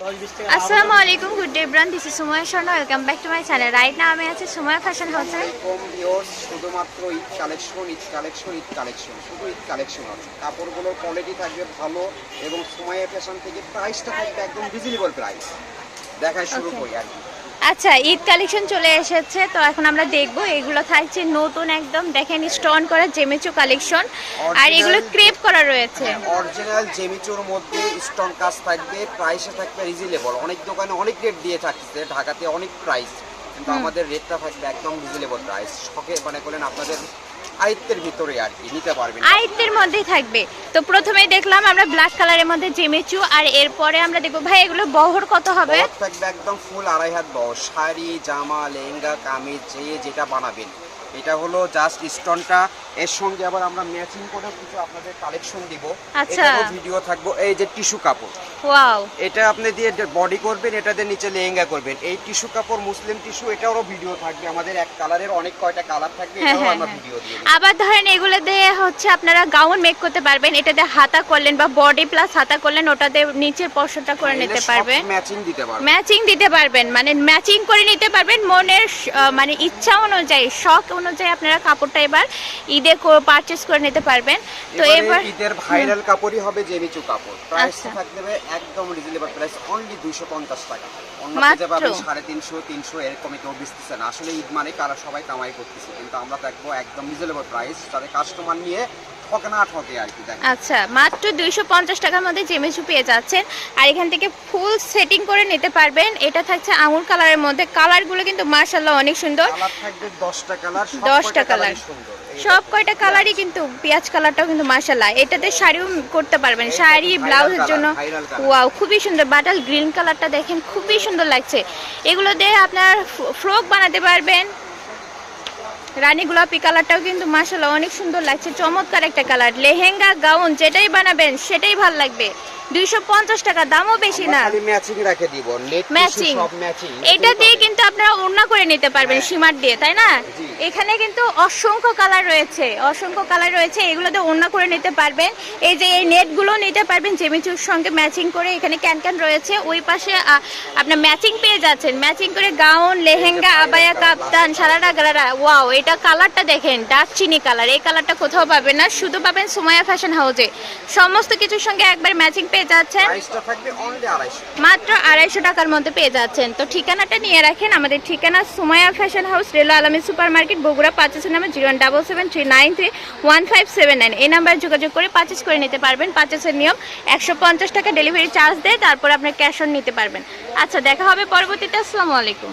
আসসালামু আলাইকুম good day bran this is Sumaya Sharma welcome back to my channel right now আমি আছি Sumaya fashion হাউসে কম ভিউয়ার্স শুধুমাত্র Eid collection Eid collection Eid collection শুধু ঈদ কালেকশন আছে কাপড়গুলোর কোয়ালিটি থাকবে ভালো এবং সময় ফ্যাশন থেকে প্রাইসটা থাকবে একদম রিজনেবল প্রাইস দেখায় শুরু করি আর কি। আচ্ছা ঈদ কালেকশন চলে এসেছে তো এখন আমরা দেখব। এগুলো থাকছে নতুন একদম দেখেন স্টোন করা জেমেচু কালেকশন। আর এগুলো ক্রেপ করা রয়েছে। অরিজিনাল জেমেচুর মধ্যে স্টোন কাজ থাকবে প্রাইসে থাকবে রিজনেবল অনেক দোকানে অনেক রেট দিয়ে থাকছে ঢাকাতে অনেক প্রাইস কিন্তু আমাদের রেটটা থাকবে একদম রিজনেবল প্রাইস শখে মানে বলেন আপনাদের আয়ত্তের ভিতরে আর কি নিতে পারবেন। আয়ত্তের মধ্যেই থাকবে। তো প্রথমেই দেখলাম আমরা ব্ল্যাক কালারের মধ্যে জেমেচু আর এরপরে আমরা দেখব ভাই এগুলো বহর কত হবে? থাকবে একদম ফুল আড়াই হাত বহর। শাড়ি জামা লেহেঙ্গা কামিজ যে যেটা বানাবেন। এটা হলো জাস্ট স্টোনটা এর সঙ্গে আবার আমরা ম্যাচিং করে কিছু আপনাদের কালেকশন দিব। আচ্ছা। ভিডিও থাকব। এই যে টিস্যু কাপড়। ওয়াও এটা আপনি দিয়ে বডি করবেন এটা দিয়ে নিচে লেহেঙ্গা করবেন। এই টিস্যু কাপড় মুসলিম টিস্যু এটারও ভিডিও থাকবে। আমাদের এক কালারের অনেক কয়টা কালার থাকবে হ্যাঁ, এটাও হ্যাঁ, আমরা হ্যাঁ। ভিডিও দিয়ে দিই। আবার ধরেন এগুলো দিয়ে হচ্ছে আপনারা গাউন মেক করতে পারবেন এটাতে হাতা করলেন বা বডি প্লাস হাতা করলেন ওটাতে নিচের পশনটা করে নিতে পারবেন। ম্যাচিং দিতে পারবেন। ম্যাচিং দিতে পারবেন মানে ম্যাচিং করে নিতে পারবেন মনের মানে ইচ্ছা অনুযায়ী শখ অনুযায়ী আপনারা কাপড়টা এবার ঈদে পারচেস করে নিতে পারবেন। তো এবার ঈদের ভাইরাল কাপড়ই হবে জেমিচু কাপড়। প্রাইস আচ্ছা। থাকবে একদম রিজনেবল প্রাইস অনলি দুইশো পঞ্চাশ টাকা। অন্য মাত্র? পাবেন সাড়ে তিনশো তিনশো এরকমই কেউ বেচতেছে না আসলে ঈদ মানে কারা সবাই কামাই করতেছে কিন্তু আমরা থাকব একদম রিজনেবল প্রাইস তাদের কাস্টমার নিয়ে ঠকে না ঠকে আর কি দেখেন। আচ্ছা মাত্র দুইশো পঞ্চাশ টাকার মধ্যে পেয়ে যাচ্ছেন আর এখান থেকে ফুল সেটিং করে নিতে পারবেন। এটা থাকছে আঙুর কালারের মধ্যে। কালারগুলো কিন্তু মার্শাল্লাহ অনেক সুন্দর। দশটা কালার সব 10টা কয়টা কালার। সুন্দর। সব কয়টা কালারই কিন্তু পেঁয়াজ কালারটাও কিন্তু মার্শাল্লাহ এটাতে শাড়িও করতে পারবেন। শাড়ি ব্লাউজের জন্য ওয়াও খুবই সুন্দর। বাটাল গ্রিন কালারটা দেখেন খুবই সুন্দর লাগছে। এগুলো দিয়ে আপনার ফ্রক বানাতে পারবেন। রানী গোলাপি কালারটাও কিন্তু মাসাল্লাহ অনেক সুন্দর লাগছে। চমৎকার একটা কালার। লেহেঙ্গা গাউন যেটাই বানাবেন সেটাই ভালো লাগবে। দুইশো পঞ্চাশ টাকা দামও বেশি না। খালি ম্যাচিং রেখে দিব নেট ম্যাচিং সব ম্যাচিং এটা দিয়ে কিন্তু আপনারা ওড়না করে নিতে পারবেন হ্যাঁ। সীমার দিয়ে তাই না? এখানে কিন্তু অসংখ্য কালার রয়েছে অসংখ্য কালার রয়েছে এগুলো দিয়ে ওড়না করে নিতে পারবেন। এই যে এই নেটগুলো নিতে পারবেন জেমিচুর সঙ্গে ম্যাচিং করে এখানে ক্যান ক্যান রয়েছে। ওই পাশে আপনার ম্যাচিং পেয়ে যাচ্ছেন। ম্যাচিং করে গাউন লেহেঙ্গা আবায়া কাপ্তান সারারা গালারা ওয়াও এটা কালারটা দেখেন ডার্ক চিনি কালার এই কালারটা কোথাও পাবেন না শুধু পাবেন সুমায়া ফ্যাশন হাউসে সমস্ত কিছুর সঙ্গে একবার ম্যাচিং পেয়ে যাচ্ছেন? অনলি আড়াইশো। মাত্র আড়াইশো টাকার মধ্যে পেয়ে যাচ্ছেন। তো ঠিকানাটা নিয়ে রাখেন। আমাদের ঠিকানা সুমায়া ফ্যাশন হাউস রেলো আলমী সুপার মার্কেট বগুড়া পাঁচের number zero double seven three nine three one five seven nine. এই নাম্বারে যোগাযোগ করে পারচেস করে নিতে পারবেন। পারচেসের নিয়ম একশো পঞ্চাশ টাকা ডেলিভারি চার্জ দেয় তারপর আপনার ক্যাশ অন নিতে পারবেন। আচ্ছা দেখা হবে পরবর্তীতে। আসসালামু আলাইকুম।